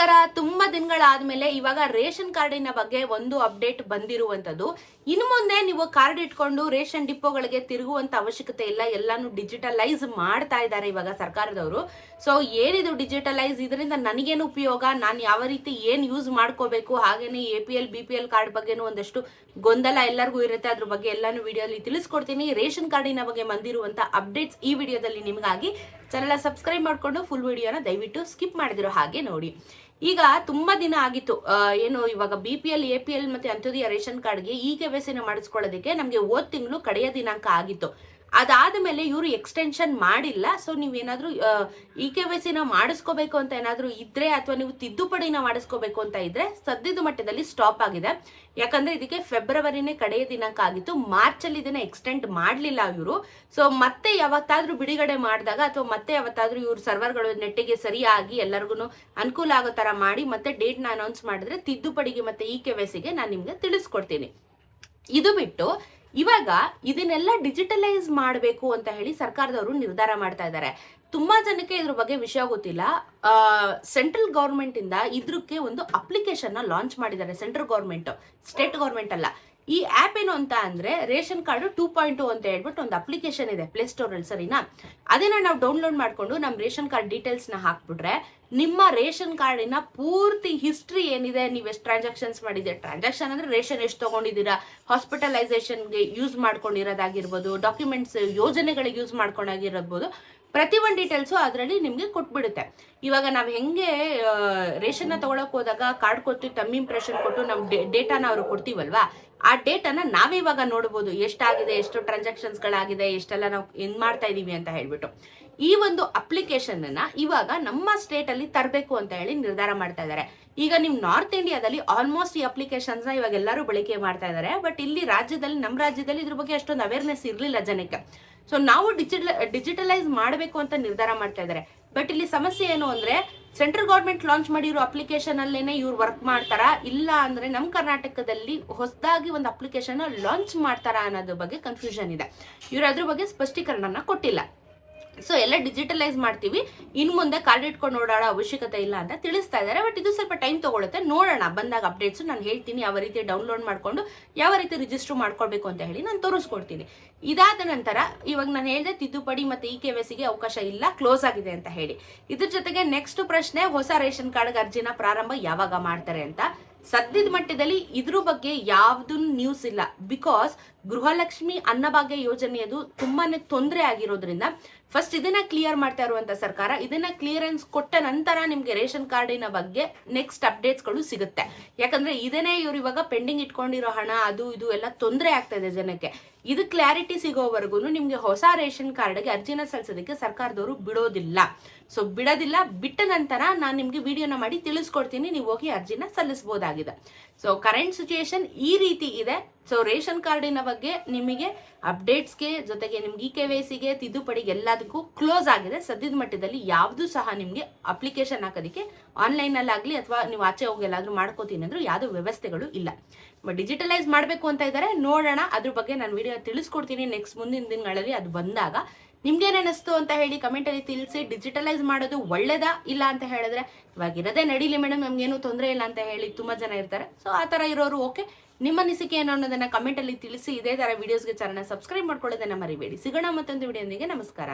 ನಮಸ್ಕಾರ ತುಂಬಾ ದಿನಗಳಾದ್ಮೇಲೆ ಇವಾಗ ರೇಷನ್ ಕಾರ್ಡಿನ ಬಗ್ಗೆ ಒಂದು ಅಪ್ಡೇಟ್ ಬಂದಿರುವಂತದ್ದು. ಇನ್ನು ಮುಂದೆ ನೀವು ಕಾರ್ಡ್ ಇಟ್ಕೊಂಡು ರೇಷನ್ ಡಿಪೋಗಳಿಗೆ ತಿರುಗುವಂತ ಅವಶ್ಯಕತೆ ಇಲ್ಲ. ಎಲ್ಲಾನು ಡಿಜಿಟಲೈಸ್ ಮಾಡ್ತಾ ಇದ್ದಾರೆ ಇವಾಗ ಸರ್ಕಾರದವರು. ಸೊ ಏನಿದು ಡಿಜಿಟಲೈಸ್? ಇದರಿಂದ ನನಗೇನು ಉಪಯೋಗ? ನಾನು ಯಾವ ರೀತಿ ಏನು ಯೂಸ್ ಮಾಡ್ಕೋಬೇಕು? ಹಾಗೇನೆ A P L B P L card ಬಗ್ಗೆನೂ ಒಂದಷ್ಟು ಗೊಂದಲ ಎಲ್ಲರಿಗೂ ಇರುತ್ತೆ. ಅದ್ರ ಬಗ್ಗೆ ಎಲ್ಲಾನು ವಿಡಿಯೋಲಿ ತಿಳಿಸ್ಕೊಡ್ತೀನಿ. ರೇಷನ್ ಕಾರ್ಡಿನ ಬಗ್ಗೆ ಬಂದಿರುವಂತ ಅಪ್ಡೇಟ್ಸ್ ಈ ವಿಡಿಯೋದಲ್ಲಿ ನಿಮಗಾಗಿ. ಚಾನೆಲ್ ಸಬ್ಸ್ಕ್ರೈಬ್ ಮಾಡ್ಕೊಂಡು ಫುಲ್ ವಿಡಿಯೋನ ದಯವಿಟ್ಟು ಸ್ಕಿಪ್ ಮಾಡಿದಿರೋ ಹಾಗೆ ನೋಡಿ. ಈಗ ತುಂಬ ದಿನ ಆಗಿತ್ತು. ಏನು ಇವಾಗ B P L A P L ಮತ್ತು ಅಂತ್ಯೋದಯ ರೇಷನ್ ಕಾರ್ಡ್ಗೆ ಈ ಕೆ ಸಿನ ಮಾಡಿಸ್ಕೊಳ್ಳೋದಕ್ಕೆ ನಮಗೆ ಓದ್ ತಿಂಗಳು ಕಡೆಯ ದಿನಾಂಕ ಆಗಿತ್ತು. ಅದಾದ ಮೇಲೆ ಇವರು ಎಕ್ಸ್ಟೆನ್ಷನ್ ಮಾಡಿಲ್ಲ. ಸೊ ನೀವೇನಾದರೂ ಇ ಕೆ ವೈ ಸಿನ ಮಾಡಿಸ್ಕೋಬೇಕು ಅಂತ ಏನಾದರೂ ಇದ್ರೆ ಅಥವಾ ನೀವು ತಿದ್ದುಪಡಿನ ಮಾಡಿಸ್ಕೋಬೇಕು ಅಂತ ಇದ್ರೆ ಸದ್ಯದ ಮಟ್ಟದಲ್ಲಿ ಸ್ಟಾಪ್ ಆಗಿದೆ. ಯಾಕಂದ್ರೆ ಇದಕ್ಕೆ ಫೆಬ್ರವರಿನೇ ಕಡೆಯ ದಿನಾಂಕ ಆಗಿತ್ತು. ಮಾರ್ಚ್ ಅಲ್ಲಿ ಇದನ್ನ ಎಕ್ಸ್ಟೆಂಡ್ ಮಾಡಲಿಲ್ಲ ಇವರು. ಸೊ ಮತ್ತೆ ಯಾವತ್ತಾದರೂ ಬಿಡುಗಡೆ ಮಾಡಿದಾಗ ಅಥವಾ ಮತ್ತೆ ಯಾವತ್ತಾದರೂ ಇವ್ರ ಸರ್ವರ್ಗಳು ನೆಟ್ಟಿಗೆ ಸರಿಯಾಗಿ ಎಲ್ಲರಿಗೂ ಅನುಕೂಲ ಆಗೋ ತರ ಮಾಡಿ ಮತ್ತೆ ಡೇಟ್ನ ಅನೌನ್ಸ್ ಮಾಡಿದ್ರೆ ತಿದ್ದುಪಡಿಗೆ ಮತ್ತೆ ಇ ಕೆ ವೈ ಸಿಗೆ ನಾನು ನಿಮಗೆ ತಿಳಿಸ್ಕೊಡ್ತೀನಿ. ಇದು ಬಿಟ್ಟು ಇವಾಗ ಇದನ್ನೆಲ್ಲ ಡಿಜಿಟಲೈಸ್ ಮಾಡಬೇಕು ಅಂತ ಹೇಳಿ ಸರ್ಕಾರದವರು ನಿರ್ಧಾರ ಮಾಡ್ತಾ ಇದ್ದಾರೆ. ತುಂಬಾ ಜನಕ್ಕೆ ಇದ್ರ ಬಗ್ಗೆ ವಿಷಯ ಗೊತ್ತಿಲ್ಲ. ಸೆಂಟ್ರಲ್ ಗೌರ್ಮೆಂಟ್ ಇಂದ ಇದ್ರಕ್ಕೆ ಒಂದು ಅಪ್ಲಿಕೇಶನ್ನ ಲಾಂಚ್ ಮಾಡಿದ್ದಾರೆ. ಸೆಂಟ್ರಲ್ ಗೌರ್ಮೆಂಟ್ ಸ್ಟೇಟ್ ಗೌರ್ಮೆಂಟ್ ಅಲ್ಲ. ಈ ಆಪ್ ಏನು ಅಂತ ಅಂದರೆ ರೇಷನ್ ಕಾರ್ಡ್ ಟೂ ಪಾಯಿಂಟ್ ಅಂತ ಹೇಳ್ಬಿಟ್ಟು ಒಂದು ಅಪ್ಲಿಕೇಶನ್ ಇದೆ ಪ್ಲೇ ಅಲ್ಲಿ ಸರಿನಾ? ಅದನ್ನ ನಾವು ಡೌನ್ಲೋಡ್ ಮಾಡ್ಕೊಂಡು ನಮ್ಮ ರೇಷನ್ ಕಾರ್ಡ್ ಡೀಟೇಲ್ಸ್ನ ಹಾಕ್ಬಿಟ್ರೆ ನಿಮ್ಮ ರೇಷನ್ ಕಾರ್ಡಿನ ಪೂರ್ತಿ ಹಿಸ್ಟ್ರಿ ಏನಿದೆ? ನೀವು ಎಷ್ಟು ಟ್ರಾನ್ಸಾಕ್ಷನ್ಸ್ ಮಾಡಿದೆ ಟ್ರಾನ್ಸಾಕ್ಷನ್ ಅಂದ್ರೆ ರೇಷನ್ ಎಷ್ಟು ತಗೊಂಡಿದ್ದೀರಾ? ಹಾಸ್ಪಿಟಲೈಸೇಷನ್ಗೆ ಯೂಸ್ ಮಾಡ್ಕೊಂಡಿರೋದಾಗಿರ್ಬೋದು ಡಾಕ್ಯುಮೆಂಟ್ಸ್ ಯೋಜನೆಗಳಿಗೆ ಯೂಸ್ ಮಾಡ್ಕೊಂಡಾಗಿರ್ಬೋದು, ಪ್ರತಿ ಒಂದು ಡೀಟೇಲ್ಸು ಅದರಲ್ಲಿ ನಿಮಗೆ ಕೊಟ್ಬಿಡುತ್ತೆ. ಇವಾಗ ನಾವು ಹೆಂಗೆ ರೇಷನ್ನ ತಗೊಳಕ್ ಹೋದಾಗ ಕಾರ್ಡ್ ಕೊಟ್ಟು, ತಮ್ಮ ಇಂಪ್ರೆಷನ್ ಕೊಟ್ಟು ನಮ್ಮ ಡೇಟಾನ ಅವರು ಕೊಡ್ತೀವಲ್ವಾ? ಆ ಡೇಟನ್ನು ನಾವೇ ಇವಾಗ ನೋಡ್ಬೋದು. ಎಷ್ಟಾಗಿದೆ, ಎಷ್ಟು ಟ್ರಾನ್ಸಾಕ್ಷನ್ಸ್ಗಳಾಗಿದೆ ಎಷ್ಟೆಲ್ಲ ನಾವು ಏನ್ ಮಾಡ್ತಾ ಇದೀವಿ ಅಂತ ಹೇಳ್ಬಿಟ್ಟು. ಈ ಒಂದು ಅಪ್ಲಿಕೇಶನ್ ಅನ್ನ ಇವಾಗ ನಮ್ಮ ಸ್ಟೇಟ್ ಅಲ್ಲಿ ತರಬೇಕು ಅಂತ ಹೇಳಿ ನಿರ್ಧಾರ ಮಾಡ್ತಾ ಇದ್ದಾರೆ ಈಗ ನೀವು ನಾರ್ತ್ ಇಂಡಿಯಾದಲ್ಲಿ ಆಲ್ಮೋಸ್ಟ್ ಈ ಅಪ್ಲಿಕೇಶನ್ಸ್ನ ಇವಾಗ ಎಲ್ಲರೂ ಬಳಕೆ ಮಾಡ್ತಾ ಇದ್ದಾರೆ ಬಟ್ ಇಲ್ಲಿ ರಾಜ್ಯದಲ್ಲಿ ನಮ್ಮ ರಾಜ್ಯದಲ್ಲಿ ಇದ್ರ ಬಗ್ಗೆ ಅಷ್ಟೊಂದು ಅವೇರ್ನೆಸ್ ಇರಲಿಲ್ಲ ಜನಕ್ಕೆ. ಸೊ ನಾವು ಡಿಜಿಟಲ್ ಡಿಜಿಟಲೈಸ್ ಮಾಡಬೇಕು ಅಂತ ನಿರ್ಧಾರ ಮಾಡ್ತಾ ಇದ್ದಾರೆ ಬಟ್ ಇಲ್ಲಿ ಸಮಸ್ಯೆ ಏನು ಅಂದ್ರೆ ಸೆಂಟ್ರಲ್ ಗೌರ್ಮೆಂಟ್ ಲಾಂಚ್ ಮಾಡಿರೋ ಅಪ್ಲಿಕೇಶನ್ ಅಲ್ಲೇನೆ ಇವ್ರು ವರ್ಕ್ ಮಾಡ್ತಾರಾ? ಇಲ್ಲ ಅಂದ್ರೆ ನಮ್ಮ ಕರ್ನಾಟಕದಲ್ಲಿ ಹೊಸದಾಗಿ ಒಂದು ಅಪ್ಲಿಕೇಶನ್ ಲಾಂಚ್ ಮಾಡ್ತಾರಾ ಅನ್ನೋದ್ರ ಬಗ್ಗೆ ಕನ್ಫ್ಯೂಷನ್ ಇದೆ. ಇವ್ರು ಅದ್ರ ಬಗ್ಗೆ ಸ್ಪಷ್ಟೀಕರಣನ ಕೊಟ್ಟಿಲ್ಲ. ಸೊ ಎಲ್ಲ ಡಿಜಿಟಲೈಸ್ ಮಾಡ್ತೀವಿ. ಇನ್ನು ಮುಂದೆ ಕಾರ್ಡ್ ಇಟ್ಕೊಂಡು ಓಡಾಡೋ ಅವಶ್ಯಕತೆ ಇಲ್ಲ ಅಂತ ತಿಳಿಸ್ತಾ ಇದ್ದಾರೆ. ಬಟ್ ಇದು ಸ್ವಲ್ಪ ಟೈಮ್ ತಗೊಳುತ್ತೆ. ನೋಡೋಣ. ಬಂದಾಗ ಅಪ್ಡೇಟ್ಸ್ ನಾನು ಹೇಳ್ತೀನಿ ಯಾವ ರೀತಿ ಡೌನ್ಲೋಡ್ ಮಾಡ್ಕೊಂಡು ಯಾವ ರೀತಿ ರಿಜಿಸ್ಟರ್ ಮಾಡ್ಕೊಳ್ಬೇಕು ಅಂತ ಹೇಳಿ ನಾನು ತೋರಿಸ್ಕೊಡ್ತೀನಿ. ಇದಾದ ನಂತರ ಇವಾಗ ನಾನು ಹೇಳಿದೆ ತಿದ್ದುಪಡಿ ಮತ್ತೆ ಇ ಕೆ ಗೆ ಅವಕಾಶ ಇಲ್ಲ. ಕ್ಲೋಸ್ ಆಗಿದೆ ಅಂತ ಹೇಳಿ. ಇದ್ರ ಜೊತೆಗೆ ನೆಕ್ಸ್ಟ್ ಪ್ರಶ್ನೆ, ಹೊಸ ರೇಷನ್ ಕಾರ್ಡ್ಗೆ ಅರ್ಜಿನ ಪ್ರಾರಂಭ ಯಾವಾಗ ಮಾಡ್ತಾರೆ ಅಂತ. ಸದ್ಯದ ಮಟ್ಟದಲ್ಲಿ ಇದ್ರ ಬಗ್ಗೆ ಯಾವ್ದು ನ್ಯೂಸ್ ಇಲ್ಲ. ಬಿಕಾಸ್ ಗೃಹಲಕ್ಷ್ಮಿ ಅನ್ನಭಾಗ್ಯ ಯೋಜನೆಯದು ತುಂಬಾನೇ ತೊಂದರೆ ಆಗಿರೋದ್ರಿಂದ ಫಸ್ಟ್ ಇದನ್ನ ಕ್ಲಿಯರ್ ಮಾಡ್ತಾ ಇರುವಂತ ಸರ್ಕಾರ, ಇದನ್ನ ಕ್ಲಿಯರೆನ್ಸ್ ಕೊಟ್ಟ ನಂತರ ನಿಮ್ಗೆ ರೇಷನ್ ಕಾರ್ಡಿನ ಬಗ್ಗೆ ನೆಕ್ಸ್ಟ್ ಅಪ್ಡೇಟ್ಸ್ಗಳು ಸಿಗುತ್ತೆ. ಯಾಕಂದ್ರೆ ಇದನ್ನೇ ಇವ್ರು ಇವಾಗ ಪೆಂಡಿಂಗ್ ಇಟ್ಕೊಂಡಿರೋ ಹಣ, ಅದು ಇದು ಎಲ್ಲ ತೊಂದರೆ ಆಗ್ತಾ ಇದೆ ಜನಕ್ಕೆ. ಇದು ಕ್ಲಾರಿಟಿ ಸಿಗೋವರೆಗೂ ನಿಮ್ಗೆ ಹೊಸ ರೇಷನ್ ಕಾರ್ಡ್ಗೆ ಅರ್ಜಿನ ಸಲ್ಲಿಸೋದಕ್ಕೆ ಸರ್ಕಾರದವರು ಬಿಡೋದಿಲ್ಲ. ಸೊ ಬಿಡೋದಿಲ್ಲ, ಬಿಟ್ಟ ನಂತರ ನಾನು ನಿಮ್ಗೆ ವಿಡಿಯೋನ ಮಾಡಿ ತಿಳಿಸ್ಕೊಡ್ತೀನಿ, ನೀವು ಹೋಗಿ ಅರ್ಜಿನ ಸಲ್ಲಿಸಬಹುದಾಗಿದೆ ಸೊ ಕರೆಂಟ್ ಸಿಚುಯೇಷನ್ ಈ ರೀತಿ ಇದೆ. ಸೊ ರೇಷನ್ ಕಾರ್ಡಿನ ಬಗ್ಗೆ ನಿಮಗೆ ಅಪ್ಡೇಟ್ಸ್ಗೆ ಜೊತೆಗೆ ನಿಮ್ಗೆ ಇ ಕೆ ವೈ ಸಿಗೆ ತಿದ್ದುಪಡಿಗೆ ಎಲ್ಲದಕ್ಕೂ ಕ್ಲೋಸ್ ಆಗಿದೆ. ಸದ್ಯದ ಮಟ್ಟದಲ್ಲಿ ಯಾವುದು ಸಹ ನಿಮಗೆ ಅಪ್ಲಿಕೇಶನ್ ಹಾಕೋದಕ್ಕೆ ಆನ್ಲೈನಲ್ಲಾಗಲಿ ಅಥವಾ ನೀವು ಆಚೆ ಹೋಗಿ ಎಲ್ಲಾದರೂ ಮಾಡ್ಕೋತೀನಿ ಅಂದ್ರೂ ಯಾವುದೂ ವ್ಯವಸ್ಥೆಗಳು ಇಲ್ಲ. ಬಟ್ ಡಿಜಿಟಲೈಸ್ ಮಾಡಬೇಕು ಅಂತ ಇದ್ದಾರೆ ನೋಡೋಣ. ಅದ್ರ ಬಗ್ಗೆ ನಾನು ವಿಡಿಯೋ ತಿಳಿಸ್ಕೊಡ್ತೀನಿ. ನೆಕ್ಸ್ಟ್ ಮುಂದಿನ ದಿನಗಳಲ್ಲಿ ಅದು ಬಂದಾಗ ನಿಮ್ಗೇನ್ ಅನಿಸ್ತು ಅಂತ ಹೇಳಿ ಕಮೆಂಟಲ್ಲಿ ತಿಳಿಸಿ ಡಿಜಿಟಲೈಸ್ ಮಾಡೋದು ಒಳ್ಳೇದಾ ಇಲ್ಲ ಅಂತ ಹೇಳಿದ್ರೆ ಇವಾಗ ಇರೋದೇ ನಡೀಲಿ ಮೇಡಮ್ ನಮ್ಗೇನು ತೊಂದರೆ ಇಲ್ಲ ಅಂತ ಹೇಳಿ ತುಂಬಾ ಜನ ಇರ್ತಾರೆ. ಸೊ ಆ ಥರ ಇರೋರು ಓಕೆ ನಿಮ್ಮ ಅನಿಸಿಕೆ ಏನು ಅನ್ನೋದನ್ನ ಕಮೆಂಟಲ್ಲಿ ತಿಳಿಸಿ, ಇದೇ ಥರ ವಿಡಿಯೋಸ್ಗೆ ಚಾನಲ್ ಸಬ್ಸ್ಕ್ರೈಬ್ ಮಾಡ್ಕೊಳ್ಳೋದನ್ನ ಮರಿಬೇಡಿ. ಸಿಗೋಣ ಮತ್ತೊಂದು ವಿಡಿಯೋದಿಗೆ ನಮಸ್ಕಾರ.